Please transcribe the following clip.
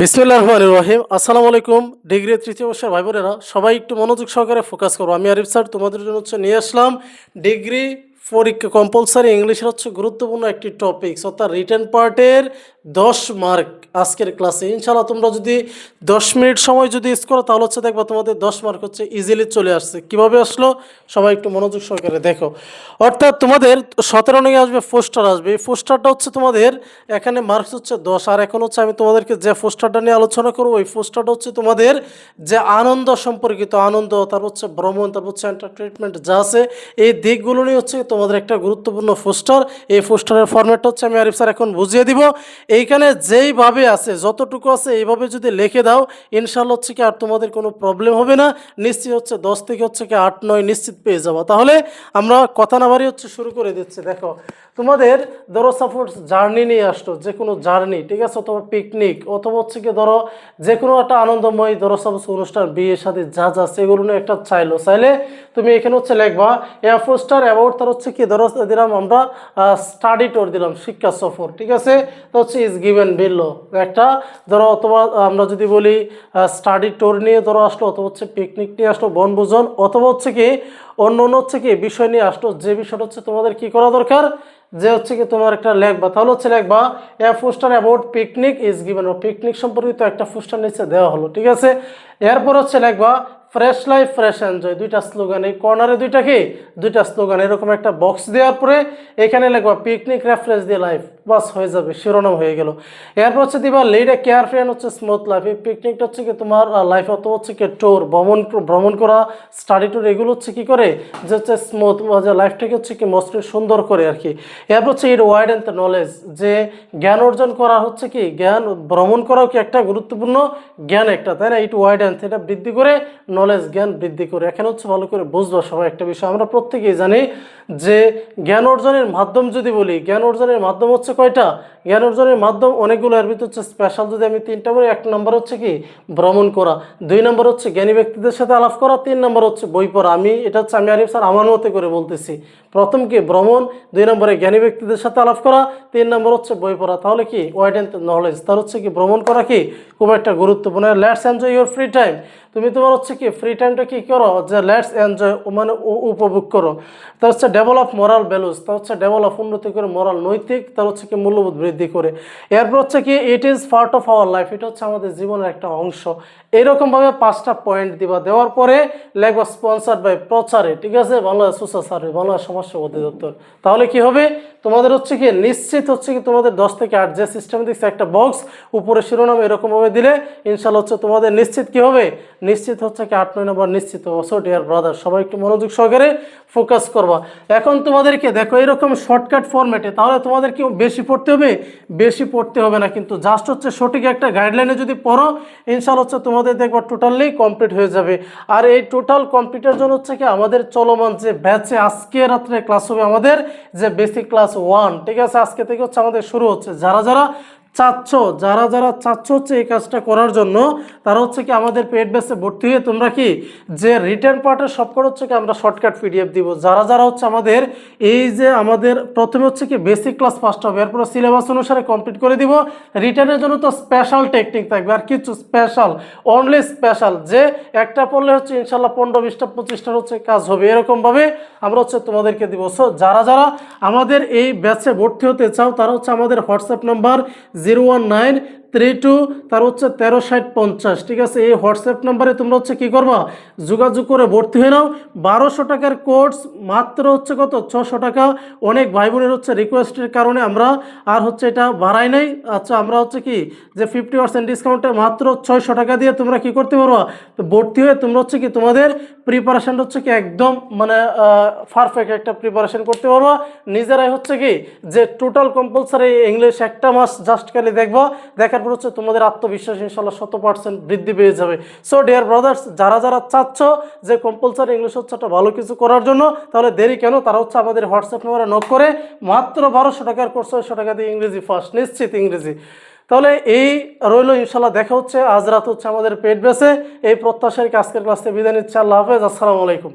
বিসমিল্লাহ রহমান রহিম। আসসালামু আলাইকুম। ডিগ্রি তৃতীয় বর্ষের ভাই বোনেরা সবাই একটু মনোযোগ সহকারে ফোকাস করো। আমি আরিফ স্যার, তোমাদের জন্য হচ্ছে নিয়ে আসলাম ডিগ্রি পরীক্ষা কম্পালসারি ইংলিশের হচ্ছে গুরুত্বপূর্ণ একটি টপিক অর্থাৎ রিটার্ন পার্টের দশ মার্ক আজকের ক্লাসে। ইনশাল্লাহ তোমরা যদি দশ মিনিট সময় যদি ইউজ করো, তাহলে হচ্ছে দেখবা তোমাদের দশ মার্ক হচ্ছে ইজিলি চলে আসছে। কীভাবে আসলো? সবাই একটু মনোযোগ সহকারে দেখো। অর্থাৎ তোমাদের সতেরো নিয়ে আসবে, পোস্টার আসবে। এই পোস্টারটা হচ্ছে তোমাদের, এখানে মার্কস হচ্ছে দশ। আর এখন হচ্ছে আমি তোমাদেরকে যে পোস্টারটা নিয়ে আলোচনা করব, ওই পোস্টারটা হচ্ছে তোমাদের যে আনন্দ সম্পর্কিত আনন্দ তারপর হচ্ছে ভ্রমণ তারপর হচ্ছে এন্টারটেনমেন্ট যা আছে, এই দিকগুলো নিয়ে হচ্ছে তোমাদের একটা গুরুত্বপূর্ণ পোস্টার। এই পোস্টারের ফরম্যাটটা হচ্ছে আমি আরিফ স্যার এখন বুঝিয়ে দিব। এইখানে যেইভাবে আছে, যতটুকু আছে এইভাবে যদি লিখে দাও ইনশাল্লাহ হচ্ছে কি আর তোমাদের কোনো প্রবলেম হবে না। নিশ্চিত হচ্ছে দশ থেকে হচ্ছে কি আট, নয় নিশ্চিত পেয়ে যাব। তাহলে আমরা কথা না বাড়ি হচ্ছে শুরু করে দিচ্ছি। দেখো, তোমাদের ধরো সাপোজ জার্নি নিয়ে আসতো যে কোনো জার্নি ঠিক আছে? অথবা পিকনিক অথবা হচ্ছে কি ধরো যে কোনো একটা আনন্দময় ধরো সাপোজ অনুষ্ঠান, বিয়ে সাথে যা যা, সেগুলো নিয়ে একটা চাইলো। চাইলে তুমি এখানে হচ্ছে লিখবা এয়ারফোর্সটার অ্যাবাউট তার হচ্ছে কি ধরো দিলাম আমরা স্টাডি ট্যুর দিলাম, শিক্ষা সফর ঠিক আছে? তো হচ্ছে ইজ গিভেন বিল্লো একটা, ধরো অথবা আমরা যদি বলি স্টাডি ট্যুর নিয়ে ধরো আসলো, অথবা হচ্ছে পিকনিক নিয়ে আসলো, বনভোজন, অথবা হচ্ছে কি, অন্য অন্য হচ্ছে কি, বিষয় নিয়ে আসলো, যে বিষয়টা হচ্ছে তোমাদের কি করা দরকার? যে হচ্ছে কি তোমার একটা লেখবা। তাহলে হচ্ছে লেখবা a poster about picnic is given picnic সম্পর্কিত একটা পোস্টার নিচে দেওয়া হলো, ঠিক আছে? এরপর হচ্ছে লেখবা ফ্রেশ লাইফ ফ্রেশ এনজয় দুইটা স্লোগান এই কর্নারে দুইটা কি? দুইটা স্লোগান এরকম একটা বক্স দেওয়ার পরে, এখানে লেখবা পিকনিক রেফারেন্স দিয়ে লাইফ বাস হয়ে যাবে, শিরোনাম হয়ে গেল। এরপর হচ্ছে দিবা লিড এ কেয়ার ফ্রি হচ্ছে স্মুথ লাইফ এই পিকনিকটা হচ্ছে কি তোমার লাইফ অত হচ্ছে কি ট্যুর ভ্রমণ ভ্রমণ করা স্টাডি ট্যুর এগুলো হচ্ছে কি করে? যে হচ্ছে স্মুথ যে লাইফটাকে হচ্ছে কি মস্ত সুন্দর করে আর কি। এরপর হচ্ছে ইট ওয়াইড অ্যান্ড নলেজ যে জ্ঞান অর্জন করা হচ্ছে কি, জ্ঞান ভ্রমণ করাও কি একটা গুরুত্বপূর্ণ জ্ঞান একটা, তাই না? ইট ওয়াইড অ্যান্ড এটা বৃদ্ধি করে নলেজ জ্ঞান বৃদ্ধি করে। এখানে হচ্ছে ভালো করে বুঝব সবাই একটা বিষয়। আমরা প্রত্যেকেই জানি যে জ্ঞান অর্জনের মাধ্যম যদি বলি, জ্ঞান অর্জনের মাধ্যম হচ্ছে কয়টা? জ্ঞান অর্জনের মাধ্যম অনেকগুলো, এর ভিতর হচ্ছে স্পেশাল যদি আমি তিনটা বলি, এক নম্বর হচ্ছে কি? ভ্রমণ করা। দুই নম্বর হচ্ছে জ্ঞানী ব্যক্তিদের সাথে আলাপ করা। তিন নম্বর হচ্ছে বই পড়া। আমি, এটা হচ্ছে আমি আরিফ স্যার আমার মতে করে বলতেছি। প্রথম কি? ভ্রমণ। দুই নম্বরে জ্ঞানী ব্যক্তিদের সাথে আলাপ করা। তিন নম্বর হচ্ছে বই পড়া। তাহলে কি? ওয়াইড অ্যান্ড নলেজ তার হচ্ছে কি? ভ্রমণ করা কি? খুব একটা গুরুত্বপূর্ণ। Let's enjoy your free time তুমি তোমার হচ্ছে কি ফ্রি টাইমটা কি করো? যে লেটস এনজয় মানে উপভোগ করো। তার হচ্ছে ডেভেলপ মোরাল ভ্যালুস তার হচ্ছে ডেভেলপ উন্নতি করে মোরাল নৈতিক, তার হচ্ছে কি মূল্যবোধ বৃদ্ধি করে। এরপর হচ্ছে কি it is part of our life এটা হচ্ছে আমাদের জীবনের একটা অংশ। এইরকমভাবে পাঁচটা পয়েন্ট দিবা। দেওয়ার পরে লেখবা স্পন্সার বাই প্রচারে, ঠিক আছে? বাংলাদেশ সোশ্যাল সার্ভে বাংলাদেশ সমাজসেবা অধিদপ্তর। তাহলে কি হবে? তোমাদের হচ্ছে কি নিশ্চিত হচ্ছে কি তোমাদের দশ থেকে আট যে সিস্টেম দিচ্ছে একটা বক্স উপরে শিরোনাম এরকমভাবে দিলে ইনশাল্লাহ হচ্ছে তোমাদের নিশ্চিত কি হবে? নিশ্চিত হচ্ছে কি আট, নয় নম্বর নিশ্চিত সো ডিয়ার ব্রাদার সবাই একটু মনোযোগ সহকারে ফোকাস করবা। এখন তোমাদেরকে দেখো, এরকম শর্টকাট ফরম্যাটে তাহলে তোমাদের কি বেশি পড়তে হবে, বেশি পড়তে হবে না। কিন্তু জাস্ট হচ্ছে সঠিক একটা গাইডলাইনে যদি পড়ো ইনশাল্লাহ হচ্ছে তোমাদের দেখবা টোটালি কমপ্লিট হয়ে যাবে। আর এই টোটাল কমপ্লিটের জন্য হচ্ছে কি আমাদের চলমান যে ব্যাচে আজকে রাত্রে ক্লাস হবে আমাদের যে বেসিক ক্লাস ওয়ান ঠিক আছে? আজকে থেকে হচ্ছে আমাদের শুরু হচ্ছে। যারা যারা চাচ্ছ, যারা যারা চাচ্ছ হচ্ছে এই কাজটা করার জন্য, তারা হচ্ছে কি আমাদের পেড বেসে ভর্তি হয়ে তোমরা কি যে রিটার্ন পার্টের সবকটা হচ্ছে কি আমরা শর্টকাট পিডিএফ দিব। যারা যারা হচ্ছে আমাদের এই যে আমাদের প্রথমে হচ্ছে কি বেসিক ক্লাস ফার্স্ট হবে, এরপরে সিলেবাস অনুসারে কমপ্লিট করে দিব। রিটার্নের জন্য তো স্পেশাল টেকনিক থাকবে, আর কিছু স্পেশাল অনলি স্পেশাল যে একটা পড়লে হচ্ছে ইনশাল্লাহ পনেরো বিশটা, পঁচিশটার হচ্ছে কাজ হবে। এরকমভাবে আমরা হচ্ছে তোমাদেরকে দিব। সো যারা যারা আমাদের এই ব্যাচে ভর্তি হতে চাও, তারা হচ্ছে আমাদের WhatsApp number zero one nine three two তার হচ্ছে তেরো ষাট পঞ্চাশ, ঠিক আছে? এই হোয়াটসঅ্যাপ নাম্বারে তোমরা হচ্ছে কী করবা? যোগাযোগ করে ভর্তি হয়ে নাও। বারোশো টাকার কোর্স মাত্র হচ্ছে কত? ছশো টাকা। অনেক ভাই বোনের হচ্ছে রিকোয়েস্টের কারণে আমরা আর হচ্ছে এটা বাড়াই নাই। আচ্ছা আমরা হচ্ছে কি? যে ফিফটি পার্সেন্ট ডিসকাউন্টে মাত্র ছয়শো টাকা দিয়ে তোমরা কি করতে পারবা? তো ভর্তি হয়ে তোমরা হচ্ছে কি তোমাদের প্রিপারেশান হচ্ছে কি একদম মানে পারফেক্ট একটা প্রিপারেশন করতে পারবা। নিজেরাই হচ্ছে কি? যে টোটাল কম্পালসারি ইংলিশ একটা মাস জাস্ট খালি দেখবা। দেখার পর হচ্ছে তোমাদের আত্মবিশ্বাস ইনশাল্লাহ শত পার্সেন্ট বৃদ্ধি পেয়ে যাবে। সো ডিয়ার ব্রাদার্স যারা যারা চাচ্ছ যে কম্পালসারি ইংলিশ হচ্ছে একটা ভালো কিছু করার জন্য, তাহলে দেরি কেন? তারা হচ্ছে আমাদের হোয়াটসঅ্যাপ নম্বরে নক করে মাত্র বারোশো টাকার কোর্স ছয়শো টাকা দিয়ে ইংরেজি ফার্স্ট নিশ্চিত ইংরেজি। তাহলে এই রইল ইনশাল্লাহ, দেখা হচ্ছে, আজ রাত হচ্ছে আমাদের পেট বেসে এই প্রত্যাশার আজকের ক্লাসে বিদায় নিচ্ছে, আল্লাহ হাফেজ, আসসালামু আলাইকুম।